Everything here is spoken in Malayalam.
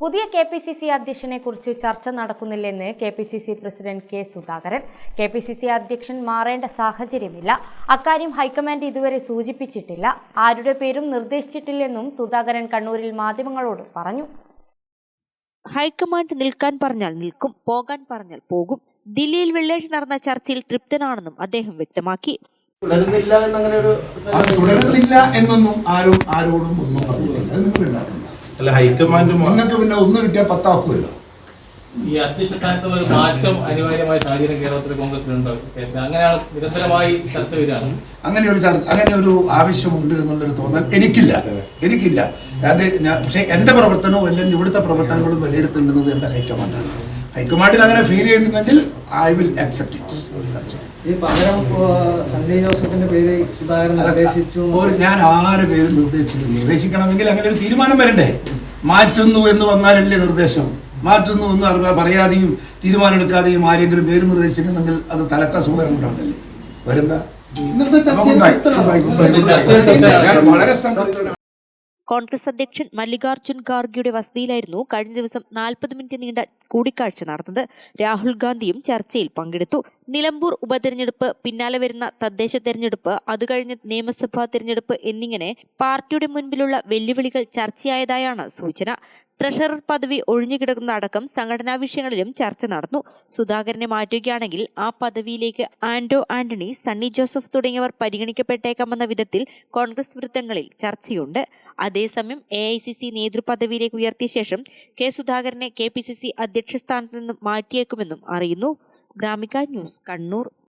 പുതിയ കെ പി സി സി അധ്യക്ഷനെ കുറിച്ച് ചർച്ച നടക്കുന്നില്ലെന്ന് K P C C president K Sudhakaran. K P C C അധ്യക്ഷൻ മാറേണ്ട സാഹചര്യമില്ല. അക്കാര്യം ഹൈക്കമാൻഡ് ഇതുവരെ സൂചിപ്പിച്ചിട്ടില്ല. ആരുടെ പേരും നിർദ്ദേശിച്ചിട്ടില്ലെന്നും സുധാകരൻ കണ്ണൂരിൽ മാധ്യമങ്ങളോട് പറഞ്ഞു. ഹൈക്കമാൻഡ് നിൽക്കാൻ പറഞ്ഞാൽ നിൽക്കും പോകാൻ പറഞ്ഞാൽ പോകും. ദില്ലിയിൽ വെള്ളിയാഴ്ച നടന്ന ചർച്ചയിൽ തൃപ്തനാണെന്നും അദ്ദേഹം വ്യക്തമാക്കി. തുടരുന്നില്ല എന്നൊന്നും ആരും ആരോടും ഒന്നും ഉണ്ടാക്കില്ല അല്ല ഹൈക്കമാൻഡ് നിങ്ങൾക്ക് പിന്നെ ഒന്ന് കിട്ടിയാൽ പത്താക്കുമല്ലോ. ഈ അധ്യക്ഷ സ്ഥാനത്ത് ഒരു മാറ്റം അനിവാര്യമായ സാഹചര്യം കേരളത്തിൽ കോൺഗ്രസിനുണ്ടോ കേസ് അങ്ങനെയാണ് നിരന്തരമായി ചർച്ച വരികയാണ്. അങ്ങനെ ഒരു ചർച്ച അങ്ങനെ ഒരു ആവശ്യമുണ്ട് എന്നുള്ളൊരു തോന്നൽ എനിക്കില്ല. എനിക്കില്ല. അത് ഞാൻ പക്ഷേ എന്റെ പ്രവർത്തനവും അല്ലെങ്കിൽ ഇവിടുത്തെ പ്രവർത്തനങ്ങളും വിലയിരുത്തേണ്ടത് എന്റെ ഹൈക്കമാൻഡാണ്. ഹൈക്കമാൻഡിൽ അങ്ങനെ ഫീൽ ചെയ്യുന്നുണ്ടെങ്കിൽ ഐ വിൽ അക്സെപ്റ്റ് ഇറ്റ് ഈ പകരം ആ, സണ്ണി ജോസഫിന്റെ പേര് സുധാകരൻ നിർദ്ദേശിച്ചു. ഞാൻ ആര് പേര് നിർദ്ദേശിച്ചില്ല നിർദ്ദേശിക്കണമെങ്കിൽ അങ്ങനെ ഒരു തീരുമാനം വരണ്ടേ? മാറ്റുന്നു എന്ന് വന്നാലല്ലേ നിർദ്ദേശം. മാറ്റുന്നു എന്ന് പറയാതെയും തീരുമാനം എടുക്കാതെയും ആരെങ്കിലും പേര് നിർദ്ദേശിക്കുന്നെങ്കിൽ അത് തലക്ക സുഖം ഉണ്ടാവില്ലേ? വരുന്ന ഇന്നത്തെ ചർച്ചയിൽ വളരെ സംതൃപ്തനാണ് കോൺഗ്രസ് അധ്യക്ഷൻ മല്ലികാർജുൻ ഖാർഗെയുടെ വസതിയിലായിരുന്നു കഴിഞ്ഞ ദിവസം നാൽപ്പത് മിനിറ്റ് നീണ്ട കൂടിക്കാഴ്ച നടന്നത്. രാഹുൽ ഗാന്ധിയും ചർച്ചയിൽ പങ്കെടുത്തു. നിലമ്പൂർ ഉപതെരഞ്ഞെടുപ്പ് പിന്നാലെ വരുന്ന തദ്ദേശ തെരഞ്ഞെടുപ്പ് അത് കഴിഞ്ഞ നിയമസഭാ തെരഞ്ഞെടുപ്പ് എന്നിങ്ങനെ പാർട്ടിയുടെ മുൻപിലുള്ള വെല്ലുവിളികൾ ചർച്ചയായതായാണ് സൂചന. ട്രഷറർ പദവി ഒഴിഞ്ഞുകിടക്കുന്ന അടക്കം സംഘടനാ വിഷയങ്ങളിലും ചർച്ച നടന്നു. സുധാകരനെ മാറ്റുകയാണെങ്കിൽ ആ പദവിയിലേക്ക് ആന്റോ ആന്റണി സണ്ണി ജോസഫ് തുടങ്ങിയവർ പരിഗണിക്കപ്പെട്ടേക്കാമെന്ന വിധത്തിൽ കോൺഗ്രസ് വൃത്തങ്ങളിൽ ചർച്ചയുണ്ട്. അതേസമയം എ ഐ സി സി നേതൃപദവിയിലേക്ക് ഉയർത്തിയ ശേഷം കെ സുധാകരനെ കെ പി സി സി അധ്യക്ഷ സ്ഥാനത്ത് നിന്നും മാറ്റിയേക്കുമെന്നും അറിയുന്നു. ഗ്രാമിക ന്യൂസ് കണ്ണൂർ.